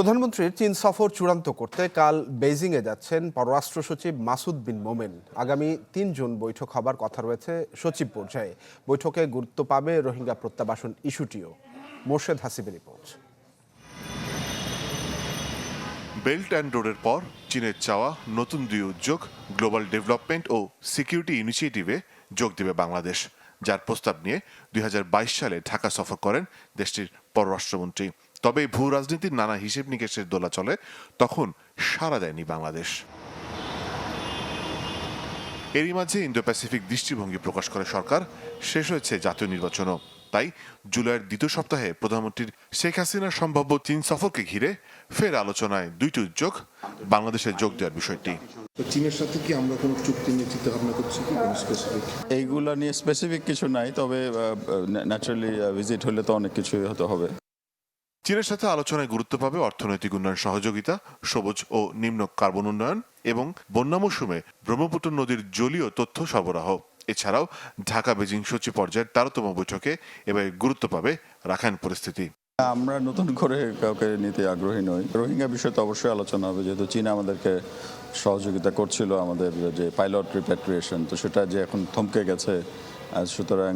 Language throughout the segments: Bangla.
প্রধানমন্ত্রীর চীন সফর চূড়ান্ত করতে কাল বেইজিংয়ে যাচ্ছেন পররাষ্ট্র সচিব মাসুদ বিন মোমেন। আগামী তিন জুন বৈঠক হবার কথা রয়েছে সচিব পর্যায়ে। বৈঠকে গুরুত্ব পাবে রোহিঙ্গা প্রত্যাবাসন ইস্যুটিও। মোর্শেদ হাসিবের রিপোর্ট। বেল্ট অ্যান্ড রোডের পর চীনের চাওয়া, নতুন দুই উদ্যোগ, গ্লোবাল ডেভেলপমেন্ট ও সিকিউরিটি ইনিশিয়েটিভে যোগ দেবে বাংলাদেশ। যার প্রস্তাব নিয়ে দুই হাজার বাইশ সালে ঢাকা সফর করেন দেশটির পররাষ্ট্রমন্ত্রী। তবে ভূ রাজনীতির নানা হিসেব নিকেশের দোলা চলে তখন সাড়া দেয়নি বাংলাদেশ। এরই মাঝে ইন্দো প্যাসিফিক দৃষ্টিভঙ্গি প্রকাশ করে সরকার শেষ হয়েছে জাতীয় নির্বাচনও। তাই জুলাইয়ের দ্বিতীয় সপ্তাহে প্রধানমন্ত্রীর শেখ হাসিনার সম্ভাব্য চীন সফরকে ঘিরে ফের আলোচনায় দুইটি উদ্যোগ বাংলাদেশে যোগ দেওয়ার বিষয়টি। তো চীনের সাথে কি আমরা কোনো চুক্তি নিয়ে চিন্তা ভাবনা করছি কি স্পেসিফিক এইগুলা নিয়ে স্পেসিফিক কিছু নাই তবে ন্যাচারালি ভিজিট হলে তো অনেক কিছুই হতে হবে। চীনের সাথে আলোচনায় গুরুত্ব পাবে অর্থনৈতিক উন্নয়ন সহযোগিতা, সবুজ ও নিম্ন কার্বন উন্নয়ন এবং বন্যা মৌসুমে ব্রহ্মপুত্র নদীর জলীয় তথ্য সরবরাহ। এছাড়াও ঢাকা বেজিং সচিব পর্যায়ের তেরোতম বৈঠকে এবার গুরুত্ব পাবে রাখাইন পরিস্থিতি। আমরা নতুন করে কাউকে নিতে আগ্রহী নই। রোহিঙ্গা বিষয়ে তো অবশ্যই আলোচনা হবে, যেহেতু চীন আমাদেরকে সহযোগিতা করছিল আমাদের যে পাইলট রিপ্যাট্রিয়েশন, তো সেটা যে এখন থমকে গেছে সুতরাং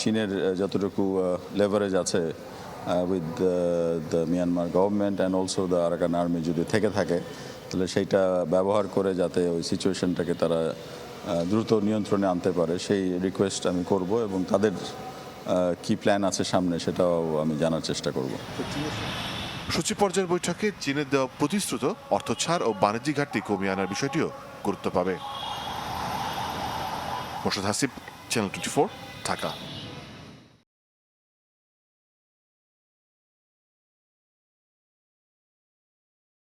চীনের যতটুকু লেভারেজ আছে with the Myanmar government and also the Arakan army যদি থেকে থাকে তাহলে সেইটা ব্যবহার করে যাতে ওই সিচুয়েশনটাকে তারা আহ, দ্রুত নিয়ন্ত্রণে আনতে পারে সেই রিকোয়েস্ট আমি করব এবং তাদের আহ, কি প্ল্যান আছে সামনে সেটাও আমি জানার চেষ্টা করব। সচিব পর্যায়ের বৈঠকে চীনের দেওয়া প্রতিশ্রুত অর্থ ও বাণিজ্যিক ঘাটতি কমিয়ে আনার বিষয়টিও গুরুত্ব পাবে। Morshed Hasib channel twenty Dhaka.